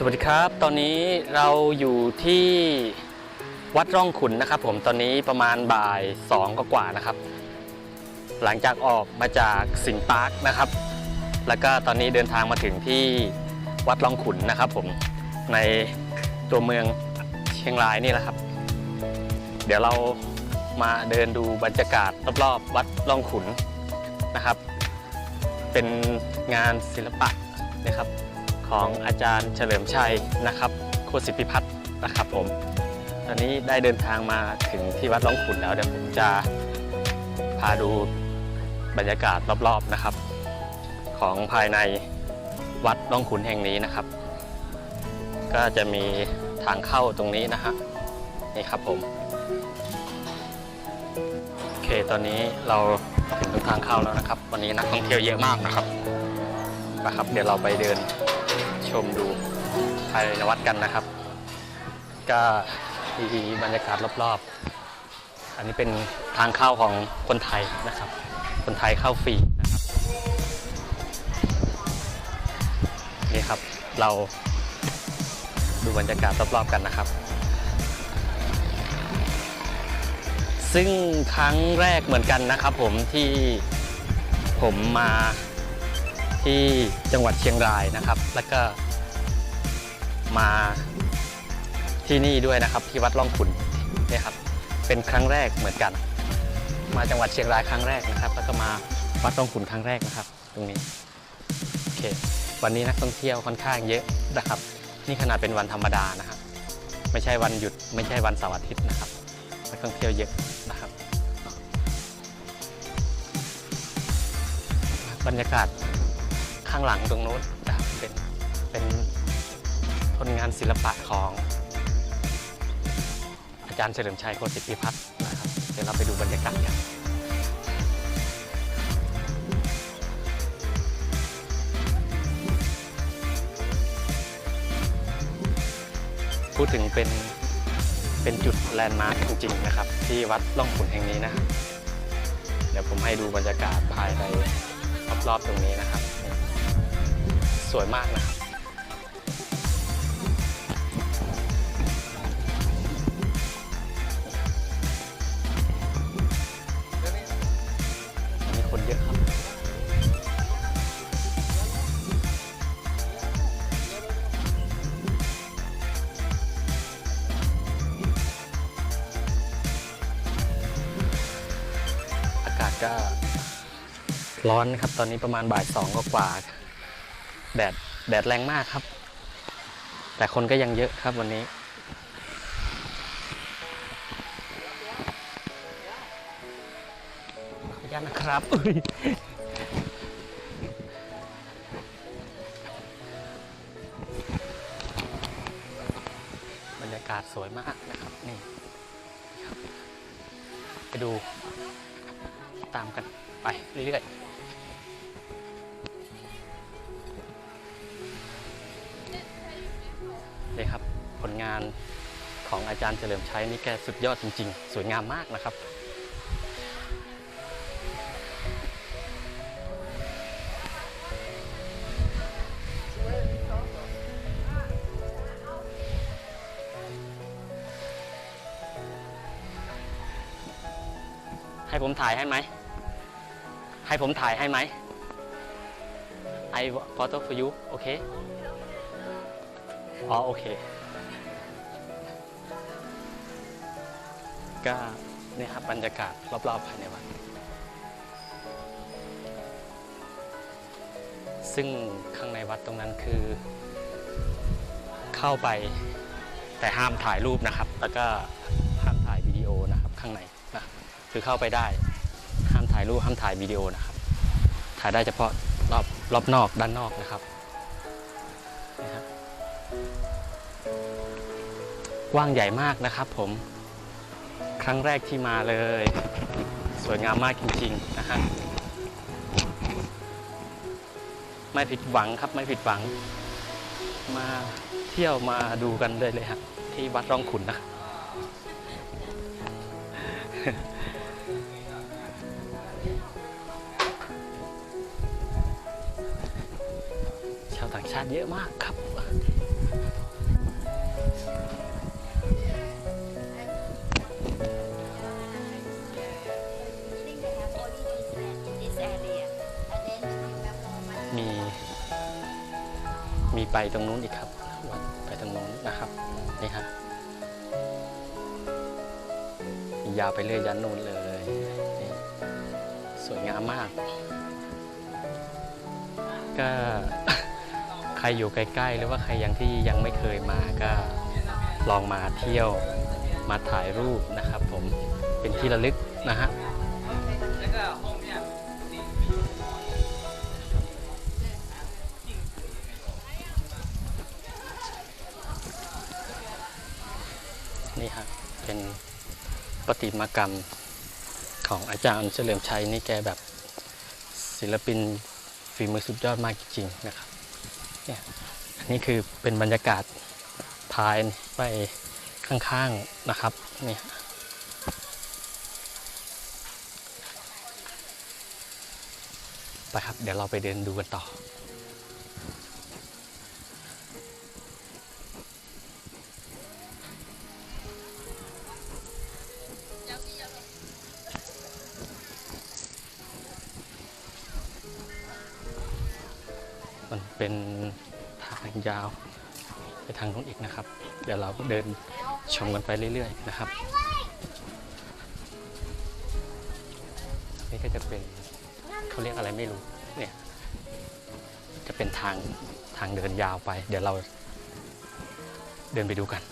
สวัสดีครับ ตอนนี้เราอยู่ที่วัดร่องขุนนะครับ ผมตอนนี้ประมาณบ่ายสองกว่านะครับ หลังจากออกมาจากสิงห์ปาร์คนะครับ แล้วก็ตอนนี้เดินทางมาถึงที่วัดร่องขุนนะครับ ผมในตัวเมืองเชียงรายนี่แหละครับ เดี๋ยวเรามาเดินดูบรรยากาศรอบๆวัดร่องขุนนะครับ เป็นงานศิลปะนะครับ ของอาจารย์เฉลิมชัยนะครับโคสิริพิพัฒน์นะครับผม ตอนนี้ได้เดินทางมาถึงที่วัดร่องขุนแล้วเดี๋ยวผมจะพาดูบรรยากาศรอบๆนะครับ ของภายในวัดร่องขุนแห่งนี้นะครับ ก็จะมีทางเข้าตรงนี้นะฮะนี่ครับผมโอเคตอนนี้เราถึงตรงทางเข้าแล้วนะครับ วันนี้นักท่องเที่ยวเยอะมากนะครับนะครับ เดี๋ยวเราไปเดิน ชมดูภายในวัดกันนะครับ ก็มีบรรยากาศรอบๆ อันนี้เป็นทางเข้าของคนไทยนะครับ คนไทยเข้าฟรีนะครับนี่ครับเราดูบรรยากาศรอบๆกันนะครับ ซึ่งครั้งแรกเหมือนกันนะครับผมที่ผมมา ที่จังหวัดเชียงรายนะครับ แล้วก็มาที่นี่ด้วยนะครับ ที่วัดร่องขุนนี่ครับเป็นครั้งแรกเหมือนกัน มาจังหวัดเชียงรายครั้งแรกนะครับ แล้วก็มาวัดร่องขุนครั้งแรกนะครับ ตรงนี้โอเค วันนี้นักท่องเที่ยวค่อนข้างเยอะนะครับ นี่ขนาดเป็นวันธรรมดานะครับไม่ใช่วันหยุดไม่ใช่วันเสาร์อาทิตย์นะครับนักท่องเที่ยวเยอะนะครับ บรรยากาศ ข้างหลังตรงโน้นนะครับเป็นเป็นผลงานศิลปะของอาจารย์เฉลิมชัยโคสิทธิพิพัฒน์นะครับเดี๋ยวเราไปดูบรรยากาศกันพูดถึงเป็นเป็นจุดแลนด์มาร์คจริงๆนะครับ ที่วัดล่องขุนแห่งนี้นะ เดี๋ยวผมให้ดูบรรยากาศภายในรอบๆตรงนี้นะครับ สวยมากนะมีคนเยอะครับ อากาศก็ร้อนครับ ตอนนี้ประมาณบ่ายสองกว่าๆ แดดแดดแรงมากครับ แต่คนก็ยังเยอะครับวันนี้ ขออนุญาตนะครับบรรยากาศสวยมากนะครับ นี่ ไปดูตามกันไปเรื่อยๆ นี่ครับ ผลงานของอาจารย์เฉลิมชัยนี่แกสุดยอดจริง ๆ สวยงามมากนะครับให้ผมถ่ายให้ไหม ให้ผมถ่ายให้ไหม I photo for you โอเค อ๋อโอเคก็เนี่ยครับบรรยากาศรอบๆภายในวัดซึ่งข้างในวัดตรงนั้นคือ เข้าไปแต่ห้ามถ่ายรูปนะครับ แล้วก็ห้ามถ่ายวิดีโอนะครับข้างในนะคือเข้าไปได้ ห้ามถ่ายรูปห้ามถ่ายวิดีโอนะครับ ถ่ายได้เฉพาะรอบรอบนอกด้านนอกนะครับ กว้างใหญ่มากนะครับผม ครั้งแรกที่มาเลย สวยงามมากจริงๆนะฮะไม่ผิดหวังครับไม่ผิดหวัง มาเที่ยวมาดูกันเลยเลยครับที่วัดร่องขุนนะชาวต่างชาติเยอะมากครับ มี มีไปตรงนู้นอีกครับวัดไปตรงนู้นนะครับนี่ฮะยาวไปเรื่อยยันนู้นเลยนี่สวยงามมาก ก็ใครอยู่ใกล้ๆ หรือว่าใครยังที่ยังไม่เคยมาก็ลองมาเที่ยวมาถ่ายรูปนะครับ ผมเป็นที่ระลึกนะฮะ นี่ฮะเป็นประติมากรรมของอาจารย์เฉลิมชัยนี่แกแบบศิลปินฝีมือสุดยอดมากจริงๆนะครับเนี่ยอันนี้คือเป็นบรรยากาศพายไปข้างๆนะครับเนี่ยไปครับ เดี๋ยวเราไปเดินดูกันต่อ มันเป็นทางยาวไปทางนู้นอีกนะครับ เดี๋ยวเราก็เดินชมกันไปเรื่อยๆนะครับนี่ก็จะเป็นเขาเรียกอะไรไม่รู้เนี่ยจะเป็นทางทางเดินยาวไป เดี๋ยวเราเดินไปดูกัน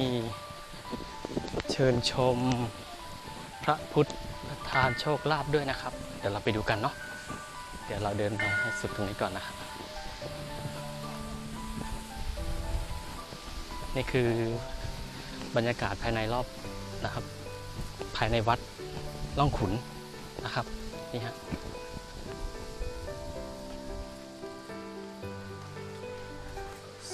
มีเชิญชมพระพุทธทานโชคลาภด้วยนะครับ เดี๋ยวเราไปดูกันเนาะเดี๋ยวเราเดินมาให้สุดตรงนี้ก่อนนะครับ นี่คือบรรยากาศภายในรอบนะครับ ภายในวัดล่องขุนนะครับนี่ฮะ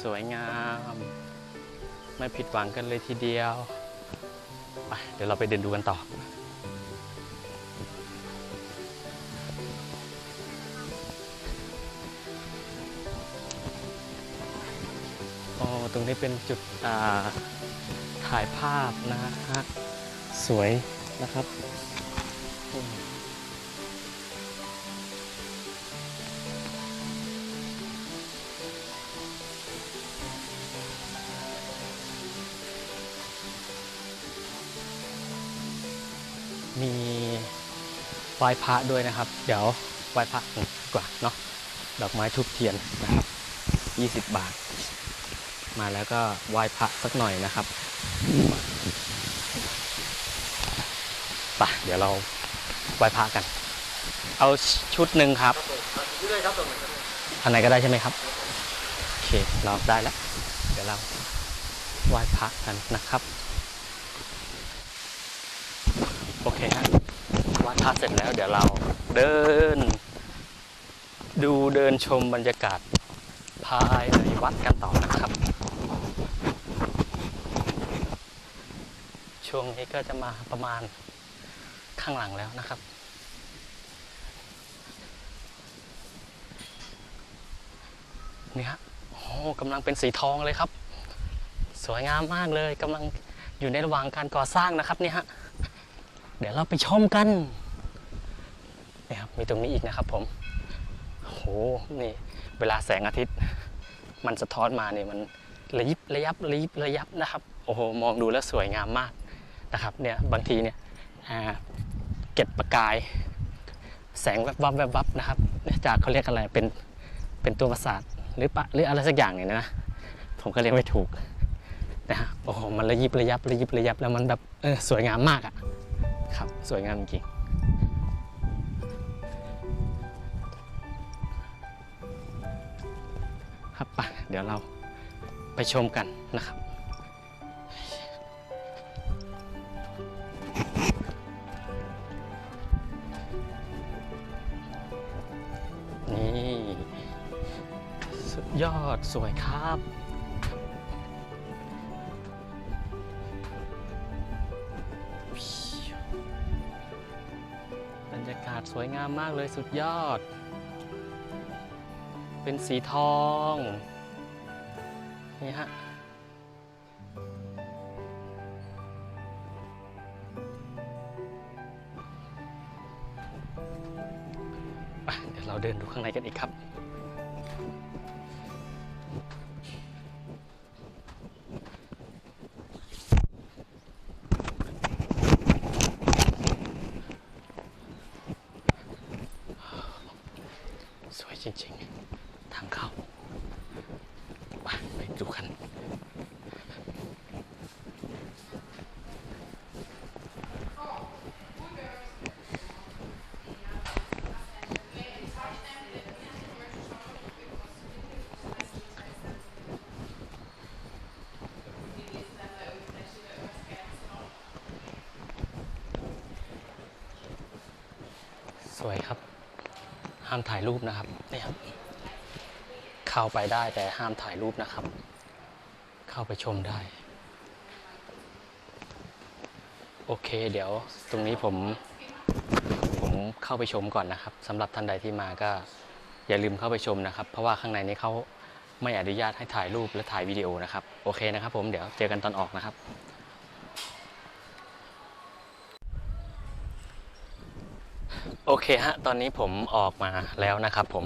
สวยงาม ไม่ผิดหวังกันเลยทีเดียวไปเดี๋ยวเราไปเดินดูกันต่อ โอ้ตรงนี้เป็นจุดอ่าถ่ายภาพนะฮะ สวยนะครับ ว้พระด้วยนะครับ เดี๋ยวไหว้พระกันดีกว่าเนาะดอกไม้ทุบเทียนนะครับ 20 บาท มาแล้วก็ไหว้พระสักหน่อยนะครับไปะเดี๋ยวเราไหว้พระกัน เอาชุดหนึ่งครับอันไหนก็ได้ใช่ไหมครับ โอเคเราได้แล้ว เดี๋ยวเราไหว้พระกันนะครับ โอเคฮะ ไหว้พระเสร็จแล้วเดี๋ยวเราเดิน ดูเดินชมบรรยากาศภายในวัดกันต่อนะครับ ช่วงนี้ก็จะมาประมาณข้างหลังแล้วนะครับนี่ฮะโอ้กำลังเป็นสีทองเลยครับ สวยงามมากเลยกำลังอยู่ในระหว่างการก่อสร้างนะครับเนี่ยฮะ ดี๋ยวเราไปชมกันนี่ครับมีตรงนี้อีกนะครับผมโหนี่เวลาแสงอาทิตย์ มันสะท้อนมาเนี่ยมันระยิบระยับระยิบระยับนะครับโอ้โหมองดูแล้วสวยงามมากนะครับเนี่ยบางทีเนี่ยเก็ดประกาย แสงแวบวับแวบวับนะครับ จากเขาเรียกอะไรเป็นเป็นตัวประสาทหรือปะหรืออะไรสักอย่างเนี่ยนะผมก็เรียกไม่ถูกนะฮะโอ้โหมันระยิบระยับระยิบระยับแล้วมันแบบเออสวยงามมากอะ ครับ สวยงามจริงครับปะเดี๋ยวเราไปชมกันนะครับ นี่ สุดยอดสวยครับ สวยงามมากเลยสุดยอด เป็นสีทอง นี่ฮะ เดี๋ยวเราเดินดูข้างในกันอีกครับามถ่ายรูปนะครับนี่ครับ เข้าไปได้แต่ห้ามถ่ายรูปนะครับ เข้าไปชมได้ โอเค เดี๋ยวตรงนี้ผมผมเข้าไปชมก่อนนะครับสำหรับท่านใดที่มาก็อย่าลืมเข้าไปชมนะครับ เพราะว่าข้างในนี้เขาไม่อนุญาตให้ถ่ายรูปและถ่ายวิดีโอนะครับ โอเคนะครับผมเดี๋ยวเจอกันตอนออกนะครับ โอเคฮะ ตอนนี้ผมออกมาแล้วนะครับผม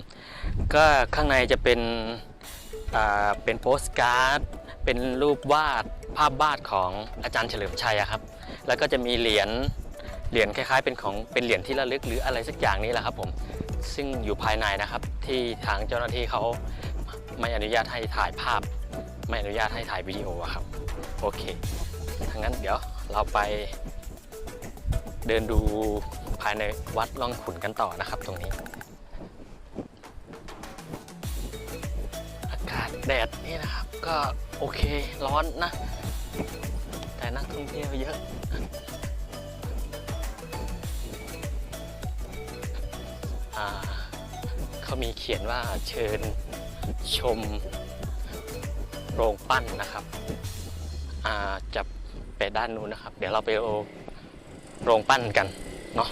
ก็ข้างในจะเป็นอ่าเป็นโปสการ์ด เป็นรูปวาดภาพวาดของอาจารย์เฉลิมชัยอะครับ แล้วก็จะมีเหรียญ เหรียญคล้ายๆ เป็นของ เป็นเหรียญที่ระลึกหรืออะไรสักอย่างนี้แหละครับผม ซึ่งอยู่ภายในนะครับ ที่ทางเจ้าหน้าที่เขาไม่อนุญาตให้ถ่ายภาพ ไม่อนุญาตให้ถ่ายวิดีโอครับ โอเคถ้างั้นเดี๋ยวเราไปเดินดู ภายในวัดล่องขุนกันต่อนะครับตรงนี้ อากาศแดดนี่นะครับ ก็โอเคร้อนนะ แต่นักท่องเที่ยวเยอะเขามีเขียนว่าเชิญชมโรงปั้นนะครับอ่าจะไปด้านนู้นนะครับ เดี๋ยวเราไปเอโรงปั้นกัน เนาะ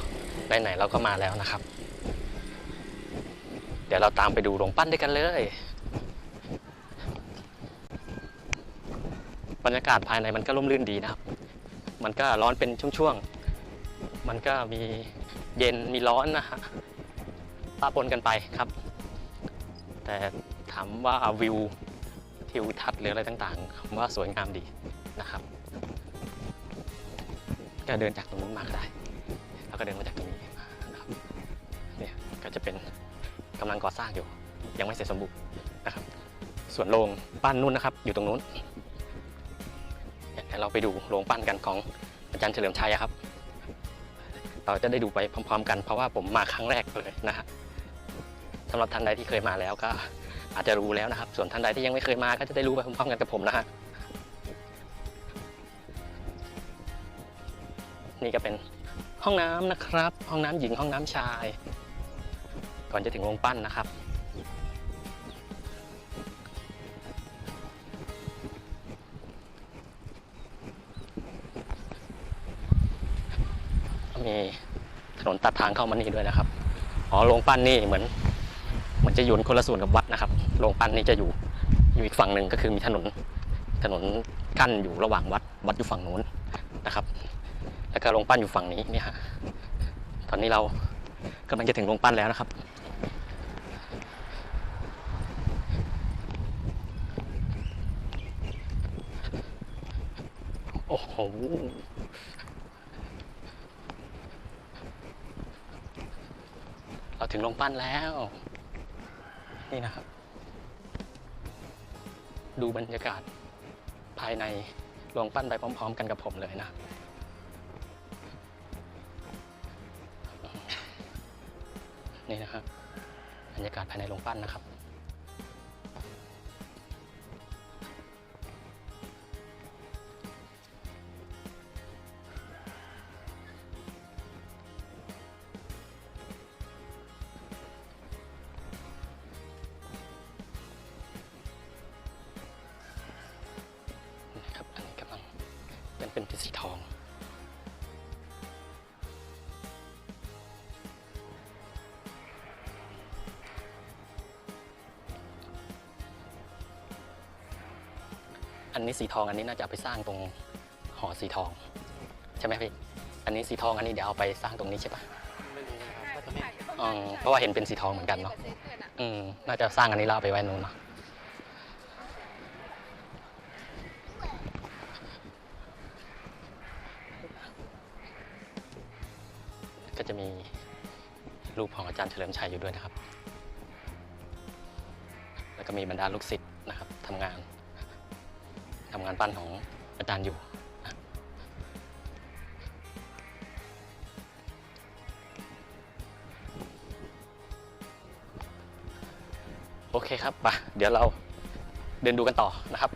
ไหนๆเราก็มาแล้วนะครับ เดี๋ยวเราตามไปดูโรงปั้นด้วยกันเลยบรรยากาศภายในมันก็ร่มรื่นดีนะครับ มันก็ร้อนเป็นช่วงๆ มันก็มีเย็นมีร้อนนะฮะปะปนกันไปครับ แต่ถามว่าวิวทิวทัศน์หรืออะไรต่างๆผมว่าสวยงามดีนะครับ ก็เดินจากตรงนู้นมาก็ได้ แล้วก็เดินมาจากตรงนี้มานะครับเนี่ยก็จะเป็นกำลังก่อสร้างอยู่ ยังไม่เสร็จสมบูรณ์นะครับ ส่วนโรงปั้นนู่นนะครับ อยู่ตรงนู้นเดี๋ยวเราไปดูโรงปั้นกันของอาจารย์เฉลิมชัยครับ เราจะได้ดูไปพร้อม ๆ กันเพราะว่าผมมาครั้งแรกเลยนะฮะสำหรับท่านใดที่เคยมาแล้วก็อาจจะรู้แล้วนะครับ ส่วนท่านใดที่ยังไม่เคยมาก็จะได้รู้ไปพร้อมๆกันกับผมนะฮะนี่ก็เป็น ห้องน้ำนะครับ ห้องน้ำหญิงห้องน้ำชาย ก่อนจะถึงโรงปั้นนะครับ มีถนนตัดทางเข้ามานี่ด้วยนะครับ อ๋อโรงปั้นนี่เหมือนเหมือนจะอยู่คนละส่วนกับวัดนะครับโรงปั้นนี่จะอยู่อยู่อีกฝั่งหนึ่งก็คือมีถนนถนนกั้นอยู่ระหว่างวัดวัดอยู่ฝั่งนู้น แล้วก็โรงปั้นอยู่ฝั่งนี้เนี่ยฮะตอนนี้เรากำลังจะถึงโรงปั้นแล้วนะครับ โอ้โหเราถึงโรงปั้นแล้ว นี่นะครับ ดูบรรยากาศภายในโรงปั้นไปพร้อม ๆ กันกับผมเลยนะ นี่นะฮะบรรยากาศภายในโรงปั้นนะครับ นะครับ อันนี้กำลังเป็นเป็นสีทอง อันนี้สีทองอันนี้น่าจะเอาไปสร้างตรงหอสีทองใช่ไหมพี่ อันนี้สีทองอันนี้เดี๋ยวเอาไปสร้างตรงนี้ใช่ปะอืมเพราะว่าเห็นเป็นสีทองเหมือนกันเนาะ อืม น่าจะสร้างอันนี้แล้วเอาไปไว้นู้นเนาะ ก็จะมีรูปของอาจารย์เฉลิมชัยอยู่ด้วยนะครับ แล้วก็มีบรรดาลูกศิษย์นะครับทำงาน งานปั้นของอาจารย์อยู่โอเคครับไปเดี๋ยวเราเดินดูกันต่อนะครับ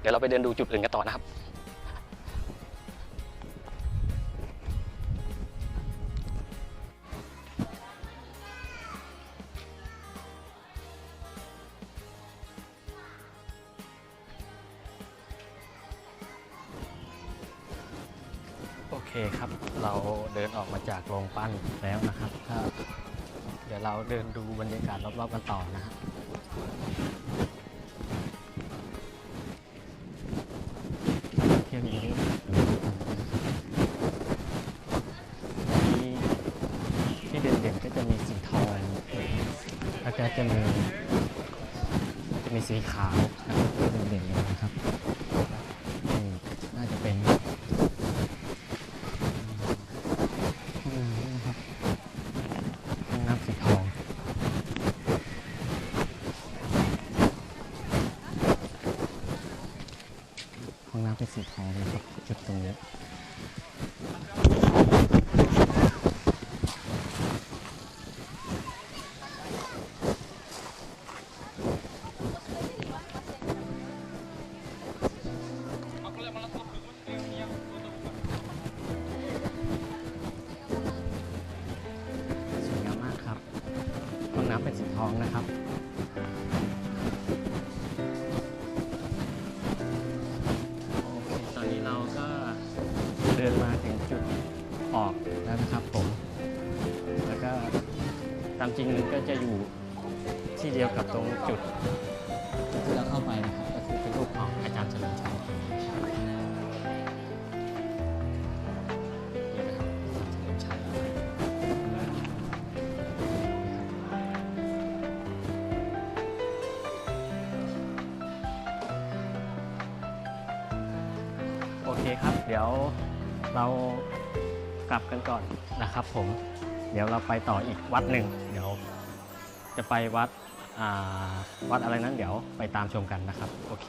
เดี๋ยวเราไปเดินดูจุดอื่นกันต่อนะครับ เดินออกมาจากโรงปั้นแล้วนะครับก็เดี๋ยวเราเดินดูบรรยากาศรอบๆกันต่อนะครับเที่ยวนี้ที่เด่นๆก็จะมีสีทองแล้วก็จะมีจะมีสีขาวนะครับที่เด่นๆนะครับ จริงมันก็จะอยู่ที่เดียวกับตรงจุดที่เราเข้าไปนะครับก็คือเป็นรูปของอาจารย์เฉลิมชัยโอเคครับ เดี๋ยวเรากลับกันก่อนนะครับผม เดี๋ยวเราไปต่ออีกวัดหนึ่ง จะไปวัดอ่าวัดอะไรนั้นเดี๋ยวไปตามชมกันนะครับ โอเค